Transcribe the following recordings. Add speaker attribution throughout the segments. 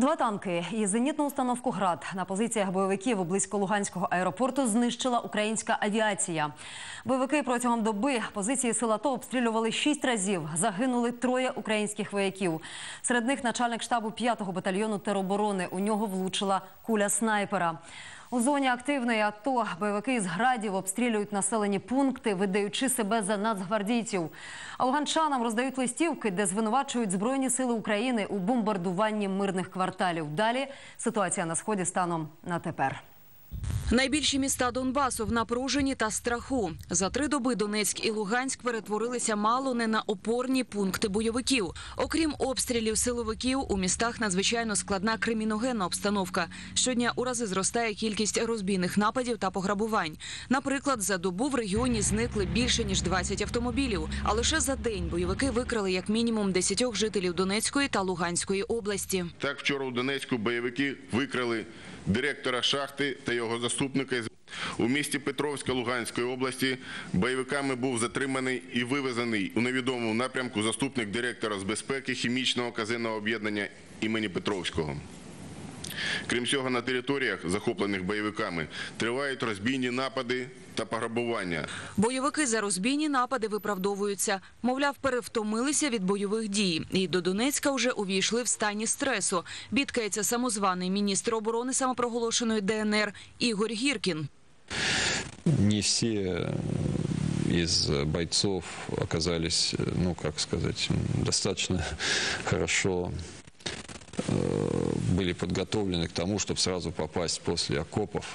Speaker 1: Два танки і зенітну установку «Град» на позиціях бойовиків близько Луганського аеропорту знищила українська авіація. Бойовики протягом доби позиції сил АТО обстрілювали шість разів. Загинули троє українських вояків. Серед них начальник штабу 5-го батальйону тероборони. У нього влучила куля снайпера. У зоні активної АТО бойовики з градів обстрілюють населені пункти, видаючи себе за нацгвардійців. Алганчанам роздають листівки, де звинувачують Збройні сили України у бомбардуванні мирних кварталів. Далі ситуація на сході станом на тепер.
Speaker 2: Найбільші міста Донбасу в напруженні та страху. За три доби Донецьк і Луганськ перетворилися мало не на опорні пункти бойовиків. Окрім обстрілів силовиків, у містах надзвичайно складна криміногенна обстановка. Щодня у рази зростає кількість розбійних нападів та пограбувань. Наприклад, за добу в регіоні зникли більше ніж 20 автомобілів. А лише за день бойовики викрали як мінімум 10 жителів Донецької та Луганської області.
Speaker 3: Так, вчора у Донецьку бойовики викрали директора шахти та його заступника. У місті Петровська Луганської області бойовиками був затриманий і вивезений у невідомому напрямку заступник директора з безпеки хімічного казинного об'єднання імені Петровського. Крім цього, на територіях, захоплених бойовиками, тривають розбійні напади та пограбування.
Speaker 2: Бойовики за розбійні напади виправдовуються. Мовляв, перевтомилися від бойових дій. І до Донецька вже увійшли в стані стресу. Бідкається самозваний міністр оборони самопроголошеної ДНР Ігор Гіркін.
Speaker 4: не все э, из бойцов оказались, э, ну, как сказать, м, достаточно хорошо э, были подготовлены к тому, чтобы сразу попасть после окопов,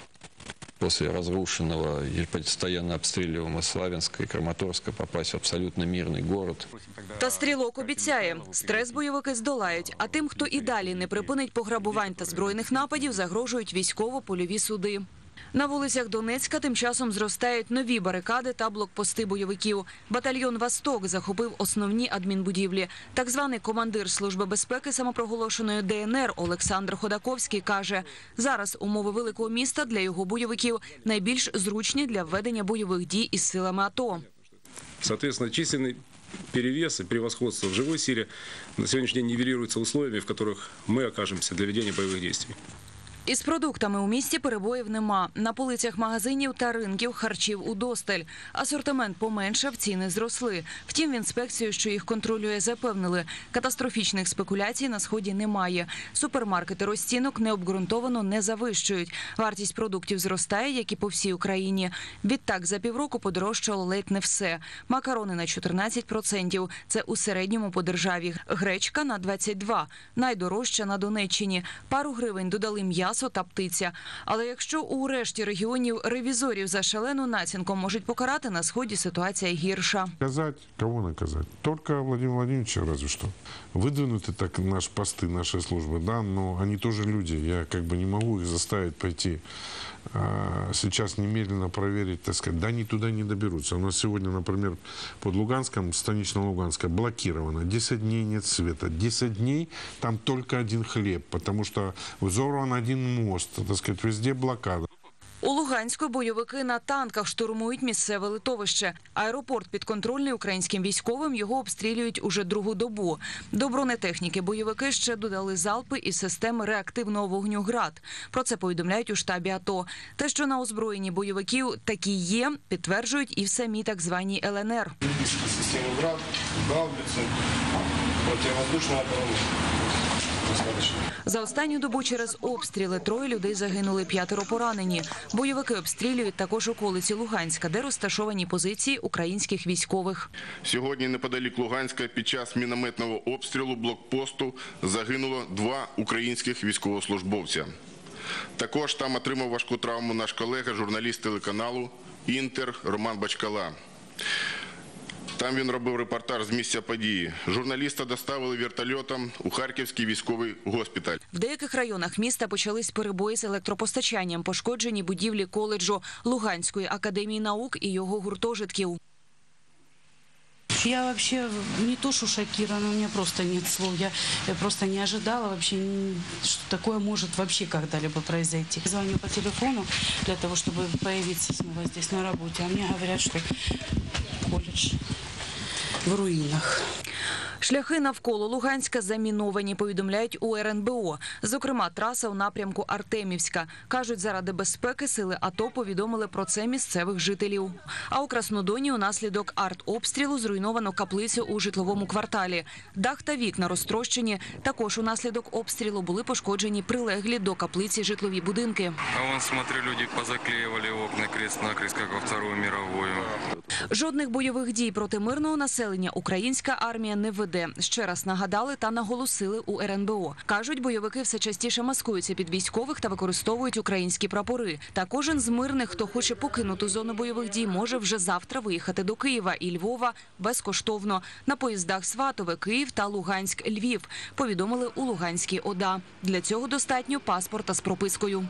Speaker 4: после разрушенного и постоянно обстреливаемого Славянска и Краматорска, попасть в абсолютно мирный город.
Speaker 2: Та стрілок обіцяє, стрес бойовики здолають. А тим, хто і далі не припинить пограбувань та збройних нападів, загрожують військово-польові суди. На вулицях Донецька тим часом зростають нові барикади та блокпости бойовиків. Батальйон Восток захопив основні адмінбудівлі. Так званий командир служби безпеки самопроголошеної ДНР Олександр Ходаковський каже: зараз умови великого міста для його бойовиків найбільш зручні для введення бойових дій із силами АТО.
Speaker 5: Соответственно, численный перевес и превосходство в живой силе на сегодняшний день нивелируется условиями, в которых мы окажемся для ведения боевых действий.
Speaker 2: Із продуктами у місті перебоїв нема. На полицях магазинів та ринків харчів удосталь. Асортимент поменшав, ціни зросли. Втім, в інспекцію, що їх контролює, запевнили, катастрофічних спекуляцій на сході немає. Супермаркети розцінок необґрунтовано не завищують. Вартість продуктів зростає, як і по всій Україні. Відтак за півроку подорожчало ледь не все. Макарони на 14%. Це у середньому по державі. Гречка на 22%. Найдорожча на Донеччині. Пару гривень додали м'ясо та птиця. Але якщо у решті регіонів ревізорів за шалену націнку можуть покарати, на сході ситуація гірша.
Speaker 6: Наказать? Кого наказать? Только Владимира Владимировича разве что. Выдвинуты так наши посты, наши службы, да, но они тоже люди. Я как бы не могу их заставить пойти а, сейчас немедленно проверить, так сказать, да они туда не доберутся. У нас сегодня, например, под Луганском, станично Луганска, блокировано. 10 дней нет света. 10 дней там только один хлеб, потому что взорван один мост, так сказать, везде блокада.
Speaker 2: У Луганську бойовики на танках штурмують місцеве литовище. Аеропорт підконтрольний українським військовим його обстрілюють уже другу добу. До бронетехніки бойовики ще додали залпи із системи реактивного вогню ГРАД. Про це повідомляють у штабі АТО. Те, що на озброєнні бойовиків такі є, підтверджують і в самій так званій ЛНР.
Speaker 7: Логическую ГРАД, гаубицу, противовоздушную оборону.
Speaker 2: За останню добу через обстріли троє людей загинули, п'ятеро поранені. Бойовики обстрілюють також околиці Луганська, де розташовані позиції українських військових.
Speaker 3: Сьогодні неподалік Луганська під час мінометного обстрілу блокпосту загинуло два українських військовослужбовця. Також там отримав важку травму наш колега, журналіст телеканалу Інтер Роман Бачкала. Там він робив репортаж з місця події. Журналіста доставили вертольотом у Харківський військовий госпіталь.
Speaker 2: В деяких районах міста почались перебої з електропостачанням, пошкоджені будівлі коледжу Луганської академії наук і його гуртожитків.
Speaker 8: Я вообще не то, что шокирована, у меня просто нет слов. Я, я просто не ожидала вообще, что такое может вообще когда-либо произойти. Звоню по телефону для того, чтобы появиться снова здесь на работе, а мне говорят, что колледж в руинах.
Speaker 2: Шляхи навколо Луганська заміновані, повідомляють у РНБО. Зокрема, траса у напрямку Артемівська. Кажуть, заради безпеки сили АТО повідомили про це місцевих жителів. А у Краснодоні унаслідок артобстрілу зруйновано каплицю у житловому кварталі. Дах та вікна розтрощені. Також унаслідок обстрілу були пошкоджені прилеглі до каплиці житлові будинки.
Speaker 9: А вон, смотрю, люди позаклеивали окна крест-накрест, как во Вторую мировую.
Speaker 2: Жодних бойових дій проти мирного населення українська армія не веде. Ще раз нагадали та наголосили у РНБО. Кажуть, бойовики все частіше маскуються під військових та використовують українські прапори. Та кожен з мирних, хто хоче покинути зону бойових дій, може вже завтра виїхати до Києва і Львова безкоштовно на поїздах Сватове, Київ та Луганськ, Львів. Повідомили у Луганській ОДА. Для цього достатньо паспорта з пропискою.